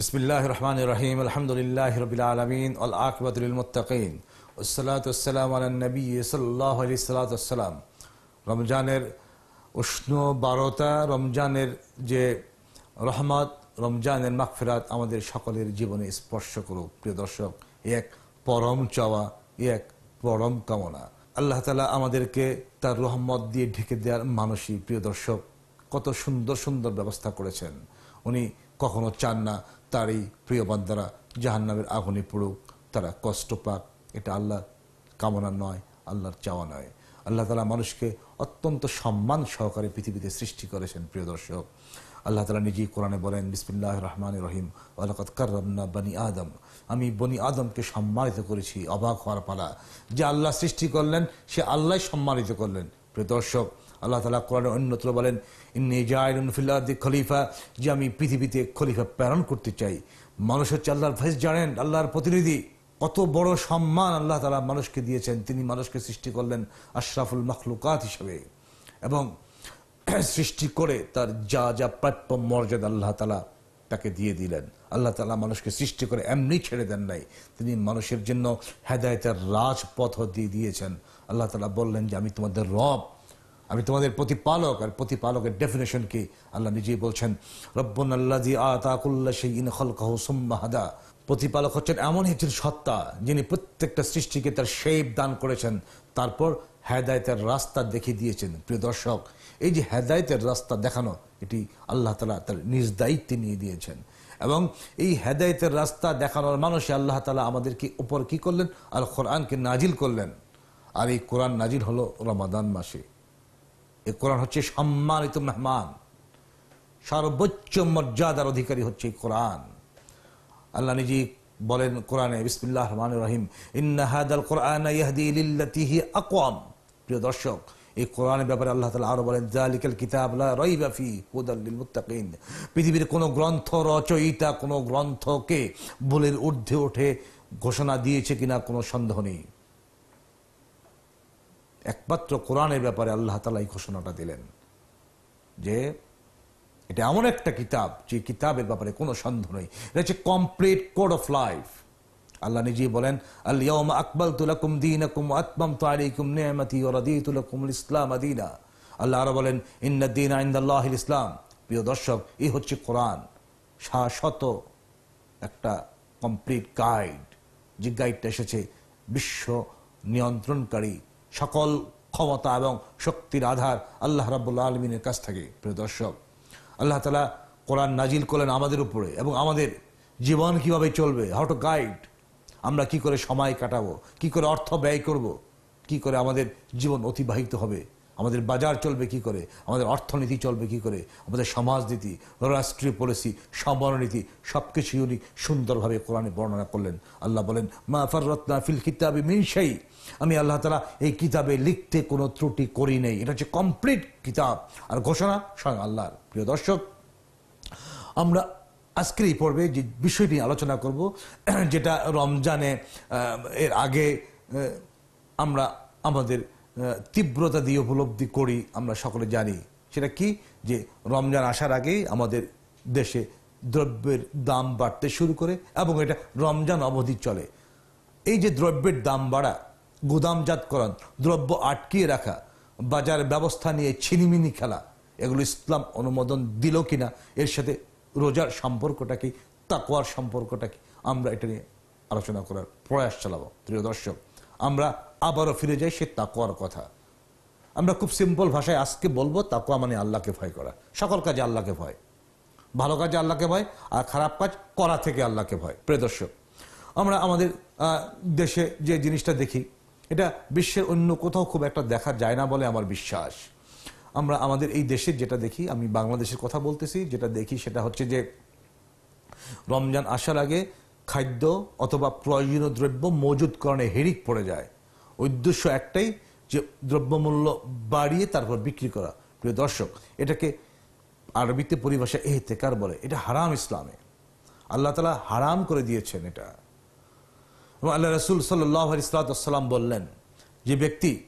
রহমান রহিম আলি রমজানের উষ্ণ বারতা রমজানের যে রহমত রমজানের মাকফেরাত আমাদের সকলের জীবনে স্পর্শ করুক। প্রিয় দর্শক, এক পরম চাওয়া, এক পরম কামনা। আল্লাহ তালা আমাদেরকে তার রহমত দিয়ে ঢেকে দেওয়ার মানসিক প্রিয় দর্শক, কত সুন্দর সুন্দর ব্যবস্থা করেছেন। উনি কখনো চান না তার এই প্রিয় বান্দারা, জাহান্নামের আগুনে পড়ুক, তারা কষ্ট পাক। এটা আল্লাহ কামনা নয়, আল্লাহর চাওয়া নয়। আল্লাহ তালা মানুষকে অত্যন্ত সম্মান সহকারে পৃথিবীতে সৃষ্টি করেছেন, প্রিয় দর্শক। আল্লাহ তালা নিজেই কোরআনে বলেন বিসমিল্লাহ রহমান রহিম আল্লাহ কার্রামনা বানি আদম। আমি বনি আদমকে সম্মানিত করেছি, অবাক হওয়ার পালা। যে আল্লাহ সৃষ্টি করলেন, সে আল্লাহ সম্মানিত করলেন। প্রিয় দর্শক আল্লাহ তালা কোরআনে অন্যত্র বলেন, ইন্নি জায়রুন ফিল্লাদি খলিফা যে আমি পৃথিবীতে খলিফা প্রেরণ করতে চাই। মানুষ হচ্ছে আল্লাহর ভাইস জানেন, আল্লাহর প্রতিনিধি। কত বড় সম্মান আল্লাহ তালা মানুষকে দিয়েছেন। তিনি মানুষকে সৃষ্টি করলেন আশরাফুল মখলুকাত হিসেবে এবং সৃষ্টি করে তার যা যা প্রাপ্য মর্যাদা আল্লাহ তালা তাকে দিয়ে দিলেন। আল্লাহ তালা মানুষকে সৃষ্টি করে এমনি ছেড়ে দেন নাই। তিনি মানুষের জন্য হেদায়তের রাজপথ দিয়ে দিয়েছেন। আল্লাহ তালা বললেন যে, আমি তোমাদের রব আমি তোমাদের প্রতিপালক আর প্রতিপালকের ডেফিনেশন কি? আল্লাহ নিজেই বলছেন রব্বন আল্লাহ আতাকুল্লা সেই ইন খলকাহ হাদা। প্রতিপালক হচ্ছেন এমন একজন সত্তা, যিনি প্রত্যেকটা সৃষ্টিকে তার শেপ দান করেছেন, তারপর হেদায়তের রাস্তা দেখিয়ে দিয়েছেন। প্রিয় দর্শক, এই যে হেদায়তের রাস্তা দেখানো, এটি আল্লাহ তালা তার নিজ দায়িত্বে নিয়ে দিয়েছেন। এবং এই হেদায়তের রাস্তা দেখানোর মানুষে আল্লাহ তালা আমাদেরকে উপর কি করলেন? আর কোরআনকে নাজিল করলেন। আর এই কোরআন নাজিল হলো রমাদান মাসে। এই কোরআন হচ্ছে সম্মানিত মেহমান। সর্বোচ্চ মর্যাদার অধিকারী হচ্ছে কোরআন। আল্লাহ নিজে বলেন কোরআনে, বিসমিল্লাহ রহমান রহিম ইন্নাহাদাল কোরআন ইয়াহদি লিল্লাতিহি আকওয়াম। প্রিয় দর্শক, এই কোরআনের ব্যাপারে আল্লাহ তালা আরও বলেন জালিকাল কিতাব লা রাইবা ফি হুদাল লিল মুত্তাকিন। পৃথিবীর কোনো গ্রন্থ রচয়িতা, কোনো গ্রন্থকে বলের ঊর্ধ্বে ওঠে ঘোষণা দিয়েছে কিনা কোনো সন্দেহ নেই। একমাত্র কোরআনের ব্যাপারে আল্লাহ তালা এই ঘোষণাটা দিলেন যে এটা এমন একটা কিতাব যে কিতাবের ব্যাপারে কোনো সন্দেহ নেই। এটা হচ্ছে complete code of life Allah নিজেই বলেন আল্লাহ আকবল তুলাকুম দিন আকুম আত্মাম তালিকুম নেমতি ওরাদি ইসলাম আদিনা আল্লাহ আরও বলেন ইন্দিন আইন্দাল্লাহ ইসলাম প্রিয় দর্শক, এই হচ্ছে কোরআন। শাশ্বত একটা কমপ্লিট গাইড যে গাইডটা এসেছে, বিশ্ব নিয়ন্ত্রণকারী সকল ক্ষমতা এবং শক্তির আধার আল্লাহ রাবুল্লাহ আলমিনের কাছ থেকে, প্রিয় দর্শক। আল্লাহ তালা কোরআন নাজিল করলেন আমাদের উপরে এবং আমাদের জীবন কীভাবে চলবে হাউ টু গাইড আমরা কি করে সময় কাটাবো, কি করে অর্থ ব্যয় করব, কি করে আমাদের জীবন অতিবাহিত হবে। আমাদের বাজার চলবে কি করে? আমাদের অর্থনীতি চলবে কি করে? আমাদের সমাজনীতি, রাষ্ট্রীয় পলিসি, সমরনীতি সব কিছুই উনি সুন্দরভাবে কোরআনে বর্ণনা করলেন। আল্লাহ বলেন, মা ফররত্না ফিল কিতাবে মিনসাই আমি আল্লাহ তালা এই কিতাবে লিখতে কোনো ত্রুটি করি নেই। এটা হচ্ছে কমপ্লিট কিতাব। আর ঘোষণা স্বয়ং আল্লাহর। প্রিয় দর্শক, আমরা আজকের এই পর্বে যে বিষয়টি আলোচনা করব, যেটা রমজানে এর আগে আমরা আমাদের তীব্রতা দিয়ে উপলব্ধি করি আমরা সকলে জানি। সেটা কি? যে রমজান আসার আগেই আমাদের দেশে দ্রব্যের দাম বাড়তে শুরু করে এবং এটা রমজান অবধি চলে। এই যে দ্রব্যের দাম বাড়া গুদামজাতকরণ দ্রব্য আটকিয়ে রাখা, বাজার ব্যবস্থা নিয়ে ছিনিমিনি খেলা, এগুলো ইসলাম অনুমোদন দিল কিনা, এর সাথে রোজার সম্পর্কটা কি তাকোয়ার সম্পর্কটা কি, আমরা এটা নিয়ে আলোচনা করার প্রয়াস চালাবো। প্রিয় দর্শক আমরা আবারও ফিরে যাই সে তাকোয়ার কথা। আমরা খুব সিম্পল ভাষায় আজকে বলব তাকোয়া মানে আল্লাহকে ভয় করা। সকল কাজে আল্লাহকে ভয়। ভালো কাজে আল্লাহকে ভয়, আর খারাপ কাজ করা থেকে আল্লাহকে ভয়। প্রিয় দর্শক, আমরা আমাদের দেশে যে জিনিসটা দেখি, এটা বিশ্বের অন্য কোথাও খুব একটা দেখা যায় না বলে আমার বিশ্বাস। আমরা আমাদের এই দেশের যেটা দেখি, আমি বাংলাদেশের কথা বলতেছি, যেটা দেখি সেটা হচ্ছে যে, রমজান আসার আগে খাদ্য অথবা প্রয়োজনীয় দ্রব্য মজুদকরণে হেরিক পড়ে যায়। উদ্দেশ্য একটাই যে দ্রব্যমূল্য বাড়িয়ে তারপর বিক্রি করা। প্রিয় দর্শক, এটাকে আরবিতে পরিভাষা এহতেকার বলে। এটা হারাম ইসলামে। আল্লাহ তালা হারাম করে দিয়েছেন এটা। এবং আল্লাহ রসুল সাল্লাহ ইসলাতাম বললেন যে ব্যক্তি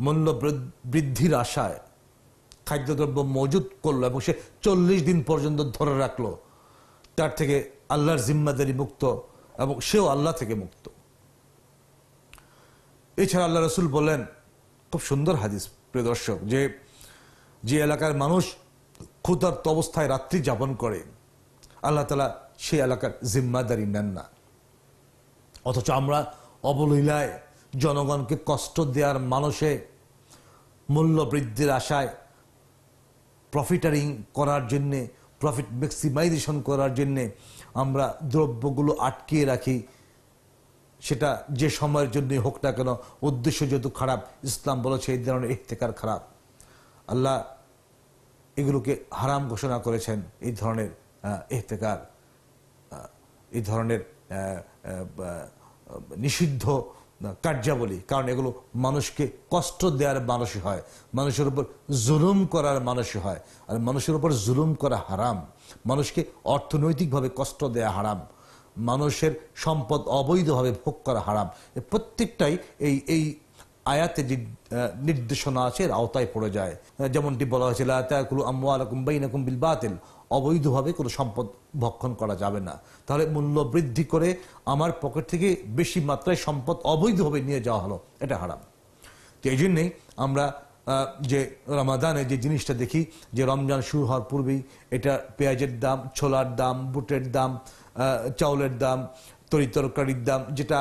মূল্য বৃদ্ধির আশায় খাদ্যদ্রব্য মজুদ করল এবং সে চল্লিশ দিন পর্যন্ত ধরে রাখল, তার থেকে আল্লাহর জিম্মাদারি মুক্ত এবং সেও আল্লাহ থেকে মুক্ত। এছাড়া আল্লাহ রসুল বলেন, খুব সুন্দর হাদিস, প্রিয় দর্শক, যে যে এলাকার মানুষ ক্ষুধার্ত অবস্থায় রাত্রি যাপন করে, আল্লাহ তালা সেই এলাকার জিম্মাদারি নেন না। অথচ আমরা অবলীলায় জনগণকে কষ্ট দেওয়ার মানুষে মূল্য বৃদ্ধির আশায় প্রফিটারিং করার জন্যে প্রফিট ম্যাক্সিমাইজেশন করার জন্যে আমরা দ্রব্যগুলো আটকিয়ে রাখি। সেটা যে সময়ের জন্যই হোক না কেন উদ্দেশ্য যেহেতু খারাপ ইসলাম বলেছে এই ধরনের ইহতেকার খারাপ। আল্লাহ এগুলোকে হারাম ঘোষণা করেছেন এই ধরনের আহ, ইহতেকার এই ধরনের নিষিদ্ধ কার্যাবলী। কারণ এগুলো মানুষকে কষ্ট দেওয়ার মানুষই হয়। মানুষের উপর জুলুম করার মানুষই হয়। আর মানুষের উপর জুলুম করা হারাম। মানুষকে অর্থনৈতিকভাবে কষ্ট দেয়া হারাম। মানুষের সম্পদ অবৈধভাবে ভোগ করা হারাম। প্রত্যেকটাই এই এই আয়াতে যে নির্দেশনা আছে, এর আওতায় পড়ে যায়। যেমনটি বলা হয়েছিল আতাকুল আমওয়ালাকুম বাইনাকুম বিল বাতিল। অবৈধভাবে কোনো সম্পদ ভক্ষণ করা যাবে না। তাহলে মূল্য বৃদ্ধি করে আমার পকেট থেকে বেশি মাত্রায় সম্পদ অবৈধভাবে নিয়ে যাওয়া হলো, এটা হারাম। তো এই জন্যেই আমরা যে রমাদানে যে জিনিসটা দেখি, যে রমজান শুরু হওয়ার পূর্বেই এটা পেঁয়াজের দাম, ছোলার দাম, বুটের দাম চাউলের দাম, তরি তরকারির দাম, যেটা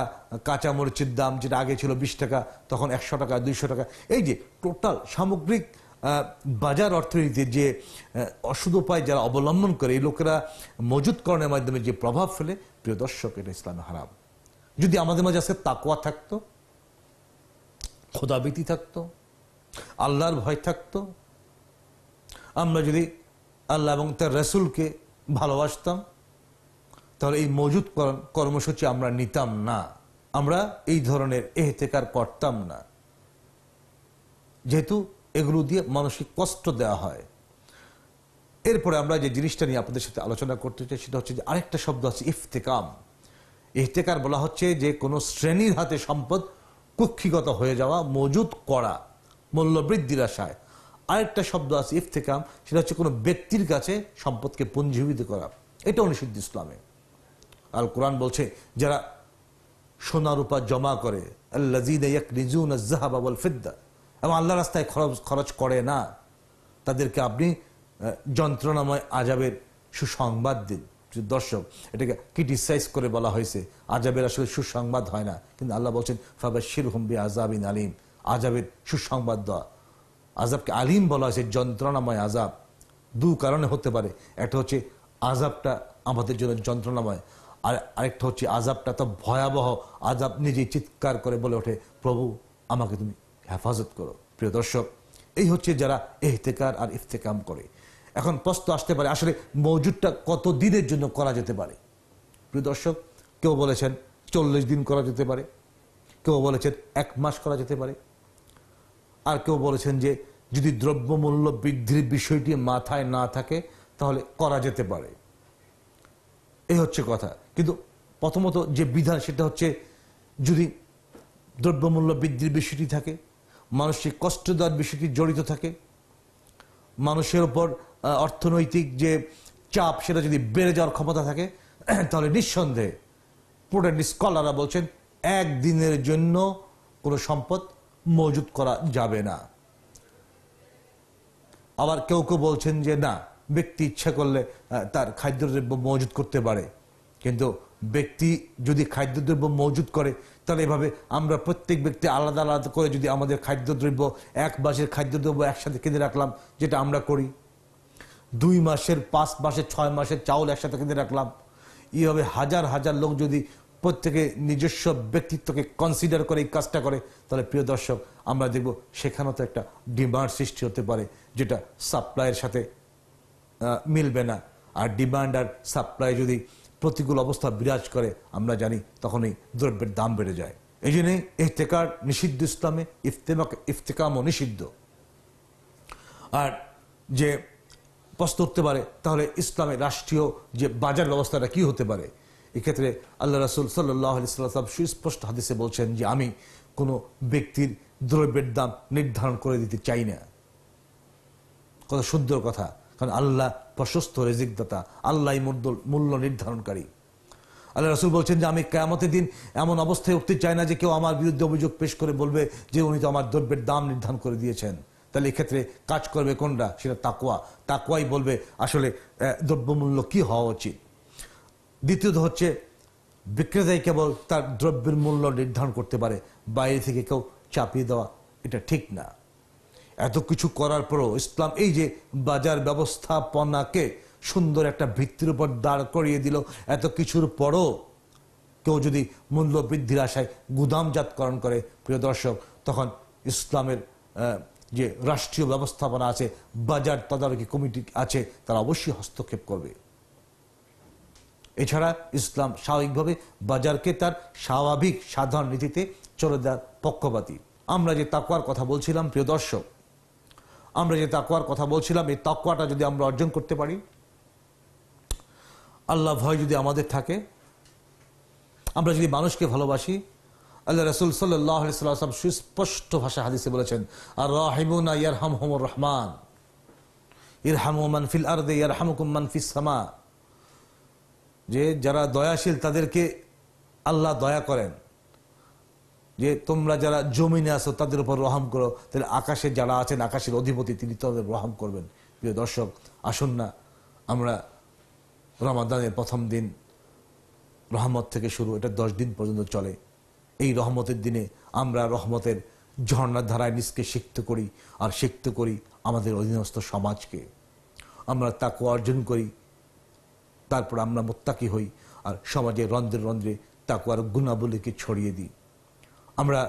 কাঁচা মরিচের দাম, যেটা আগে ছিল বিশ টাকা, তখন একশো টাকা, দুইশো টাকা, এই যে টোটাল সামগ্রিক বাজার অর্থনীতির যে অসুদ উপায় যারা অবলম্বন করে, এই লোকেরা মজুতকরণের মাধ্যমে যে প্রভাব ফেলে, প্রিয় দর্শক, এটা ইসলামে হারাম। যদি আমাদের মাঝে আজকে তাকুয়া থাকতো খোদাবিতি থাকতো, আল্লাহর ভয় থাকতো, আমরা যদি আল্লাহ এবং তার রসুলকে ভালোবাসতাম, তাহলে এই মজুদ কর- কর্মসূচি আমরা নিতাম না। আমরা এই ধরনের এহতেকার করতাম না। যেহেতু এগুলো দিয়ে মানসিক কষ্ট দেওয়া হয়। এরপরে আমরা যে জিনিসটা নিয়ে আপনাদের সাথে আলোচনা করতে চাই, সেটা হচ্ছে যে আরেকটা শব্দ আছে, ইফতেকাম। ইফতেকার বলা হচ্ছে যে কোনো শ্রেণির হাতে সম্পদ কুক্ষিগত হয়ে যাওয়া মজুদ করা মূল্য বৃদ্ধির আশায়। আরেকটা শব্দ আছে ইফতেকাম, সেটা হচ্ছে কোনো ব্যক্তির কাছে সম্পদকে পুঞ্জীবিত করা। এটা নিষিদ্ধ ইসলামে। আল কোরআন বলছে, যারা সোনা রূপা জমা করে ওয়াল ফিদ্দা এবং আল্লাহ রাস্তায় খরচ খরচ করে না। তাদেরকে আপনি যন্ত্রণাময় আজাবের সুসংবাদ দিন। দর্শক, এটাকে ক্রিটিসাইজ করে বলা হয়েছে, আজাবের আসলে সুসংবাদ হয় না। কিন্তু আল্লাহ বলছেন ফাবাশির হুম্বি আজাবিন আলিম। আজাবের সুসংবাদ দেওয়া। আজাবকে আলিম বলা হয়েছে, যন্ত্রণাময় আজাব। দু কারণে হতে পারে। একটা হচ্ছে, আজাবটা আমাদের জন্য যন্ত্রণাময়। আর আরেকটা হচ্ছে, আজাবটা তো ভয়াবহ আজাব, নিজেই চিৎকার করে বলে ওঠে, প্রভু, আমাকে তুমি হেফাজত করো। প্রিয় দর্শক, এই হচ্ছে যারা এহতেকার আর ইফতেকাম করে। এখন প্রশ্ন আসতে পারে, আসলে মজুদটা কত দিনের জন্য করা যেতে পারে? প্রিয় দর্শক, কেউ বলেছেন চল্লিশ দিন করা যেতে পারে। কেউ বলেছেন এক মাস করা যেতে পারে। আর কেউ বলেছেন যে যদি দ্রব্যমূল্য বৃদ্ধির বিষয়টি মাথায় না থাকে, তাহলে করা যেতে পারে। এই হচ্ছে কথা। কিন্তু প্রথমত যে বিধান, সেটা হচ্ছে যদি দ্রব্যমূল্য বৃদ্ধির বিষয়টি থাকে মানসিক কষ্ট দেওয়ার বিষয়টি জড়িত থাকে। মানুষের আহ, অর্থনৈতিক যে চাপ সেটা যদি বেড়ে যাওয়ার ক্ষমতা থাকে তাহলে নিঃসন্দেহে প্রোটেন্ট স্কলাররা বলছেন একদিনের জন্য কোনো সম্পদ মজুত করা যাবে না। আবার কেউ কেউ বলছেন যে না ব্যক্তি ইচ্ছা করলে তার খাদ্যদ্রব্য মজুত করতে পারে। কিন্তু ব্যক্তি যদি খাদ্যদ্রব্য মজুত করে তাহলে এভাবে আমরা প্রত্যেক ব্যক্তি আলাদা আলাদা করে যদি আমাদের খাদ্যদ্রব্য, এক মাসের খাদ্যদ্রব্য একসাথে কিনে রাখলাম, যেটা আমরা করি। দুই মাসের, পাঁচ মাসের, ছয় মাসের চাউল একসাথে কিনে রাখলাম। এইভাবে হাজার হাজার লোক যদি প্রত্যেকে নিজস্ব ব্যক্তিত্বকে কনসিডার করে এই কাজটা করে, তাহলে প্রিয় দর্শক, আমরা দেখব সেখানেও তো একটা ডিমান্ড সৃষ্টি হতে পারে, যেটা সাপ্লাইয়ের সাথে মিলবে না। আর ডিমান্ড আর সাপ্লাই যদি প্রতিকূল অবস্থা বিরাজ করে, আমরা জানি তখনই দ্রব্যের দাম বেড়ে যায়। এই জন্যে ইফতেকার নিষিদ্ধ ইসলামে ইফতেমাক ইফতেকামও নিষিদ্ধ। আর যে প্রশ্ন উঠতে পারে, তাহলে ইসলামের রাষ্ট্রীয় যে বাজার ব্যবস্থাটা কি হতে পারে? এক্ষেত্রে আল্লাহ রাসুল সাল্লাহ সাল্লাম সুস্পষ্ট হাদিসে বলছেন যে, আমি কোনো ব্যক্তির দ্রব্যের দাম নির্ধারণ করে দিতে চাই না। কত সুন্দর কথা। কারণ আল্লাহ প্রশস্ত রেজিকদাতা আল্লাহ মূল্য নির্ধারণকারী। আল্লাহ রসুল বলছেন যে, আমি কেয়ামতের দিন এমন অবস্থায় উঠতে চাই না যে কেউ আমার বিরুদ্ধে অভিযোগ পেশ করে বলবে যে উনি তো আমার দ্রব্যের দাম নির্ধারণ করে দিয়েছেন। তাহলে এক্ষেত্রে কাজ করবে কোনটা সেটা তাকুয়া তাকুয়াই বলবে আসলে দ্রব্যমূল্য কি হওয়া উচিত? দ্বিতীয়ত হচ্ছে, বিক্রেতাই কেবল তার দ্রব্যের মূল্য নির্ধারণ করতে পারে, বাইরে থেকে কেউ চাপিয়ে দেওয়া এটা ঠিক না। এত কিছু করার পরও ইসলাম এই যে বাজার ব্যবস্থাপনাকে সুন্দর একটা ভিত্তির উপর দাঁড় করিয়ে দিল, এত কিছুর পরও কেউ যদি মূল্য বৃদ্ধির আশায় গুদামজাতকরণ করে, প্রিয় দর্শক, তখন ইসলামের যে রাষ্ট্রীয় ব্যবস্থাপনা আছে, বাজার তদারকি কমিটি আছে, তারা অবশ্যই হস্তক্ষেপ করবে। এছাড়া ইসলাম স্বাভাবিকভাবে বাজারকে তার স্বাভাবিক সাধারণ নীতিতে চলে দেওয়ার পক্ষপাতী। আমরা যে তাকুয়ার কথা বলছিলাম, প্রিয় দর্শক আমরা যে তাকুয়ার কথা বলছিলাম, এই তাকুয়াটা যদি আমরা অর্জন করতে পারি, আল্লাহ ভয় যদি আমাদের থাকে, আমরা যদি মানুষকে ভালোবাসি, আল্লাহ রসুল সাল্লাম সুস্পষ্ট ভাষা হাদিসে বলেছেন আর রাহিমুনা ইয়ারহাম হোমর রহমান। ইরহামু মান ফিল আরদে ফিস সামা। যে যারা দয়াশীল, তাদেরকে আল্লাহ দয়া করেন। যে তোমরা যারা জমিনে আসো তাদের উপর রহম করো। তাহলে আকাশে যারা আছেন, আকাশের অধিপতি, তিনি তাদের রহম করবেন। প্রিয় দর্শক, আসুন না, আমরা রমাদানের প্রথম দিন রহমত থেকে শুরু, এটা দশ দিন পর্যন্ত চলে। এই রহমতের দিনে আমরা রহমতের ঝর্ণার ধারায় নিজকে শিখতে করি আর শিখতে করি আমাদের অধীনস্থ সমাজকে। আমরা তাকে অর্জন করি, তারপর আমরা মোত্তাকি হই আর সমাজে রন্ধ্রে রন্ধ্রে তাকুয়ার গুণাবলীকে ছড়িয়ে দিই। আমরা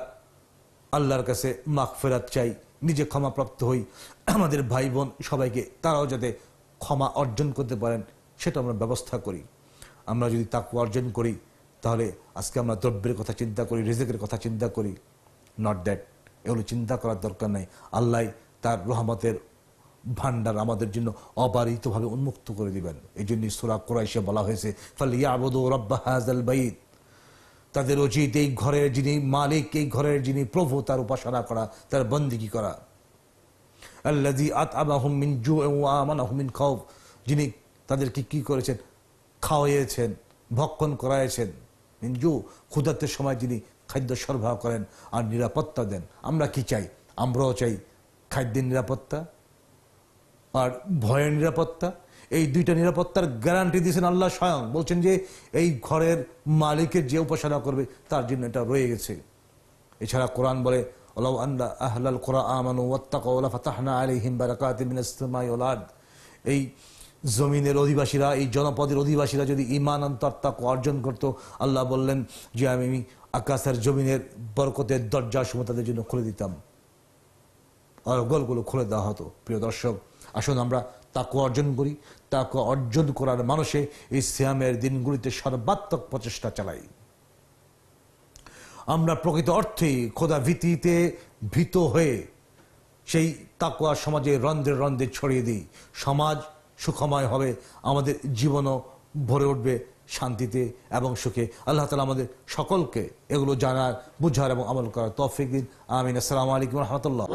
আল্লাহর কাছে মাখ ফেরাত চাই, নিজে ক্ষমাপ্রাপ্ত হই। আমাদের ভাই বোন সবাইকে তারাও যাতে ক্ষমা অর্জন করতে পারেন, সেটা আমরা ব্যবস্থা করি। আমরা যদি তাকু অর্জন করি, তাহলে আজকে আমরা দ্রব্যের কথা চিন্তা করি, রিজেকের কথা চিন্তা করি। নট দ্যাট এগুলো চিন্তা করার দরকার নাই। আল্লাহ তার রহমতের ভান্ডার আমাদের জন্য অবারিতভাবে উন্মুক্ত করে দিবেন। এই জন্য সুরা কোরাইশে বলা হয়েছে ফালে ইয়াবুদু রব্বা হাজাল বাইত। তাদের উচিত এই ঘরের যিনি মালিক, এই ঘরের যিনি প্রভু, তার উপাসনা করা, তার বন্দিগি করা। আল্লাযী আতআমাহুম মিন জু'in ওয়া আমানাহুম মিন খাউফ, যিনি তাদেরকে কি করেছেন? খাওয়াইয়েছেন ভক্ষণ করাইয়েছেন জু ক্ষুধার্তের সময় যিনি খাদ্য সরবরাহ করেন আর নিরাপত্তা দেন। আমরা কি চাই? আমরাও চাই খাদ্যের নিরাপত্তা আর ভয়ের নিরাপত্তা। এই দুইটা নিরাপত্তার গ্যারান্টি দিয়েছেন আল্লাহ স্বয়ং। বলছেন যে এই ঘরের মালিকের যে উপাসনা করবে, তার জন্য এটা রয়ে গেছে। এছাড়া কোরআন বলে এই জমিনের অধিবাসীরা, এই জনপদের অধিবাসীরা যদি ইমান অন্তর্তাক অর্জন করত, আল্লাহ বললেন যে আমি আকাশের জমিনের বরকতের দরজা সময় তাদের জন্য খুলে দিতাম। আর গলগুলো খুলে দেওয়া হতো। প্রিয় দর্শক, আসুন আমরা তাকে অর্জন করি, তাকে অর্জন করার মানুষে এই দিনগুলিতে সর্বাত্মক প্রচেষ্টা চালাই। আমরা প্রকৃত অর্থেই খোদা ভীতিতে ভীত হয়ে সেই তাকুয়া সমাজে রন্ধ্রে রন্ধ্রে ছড়িয়ে দিই। সমাজ সুখময় হবে, আমাদের জীবনও ভরে উঠবে শান্তিতে এবং সুখে। আল্লাহ তালা আমাদের সকলকে এগুলো জানার, বুঝার এবং আমল করার তৌফিক দিন। আমিন। আসসালামু আলাইকুম রহমতুল্লাহ।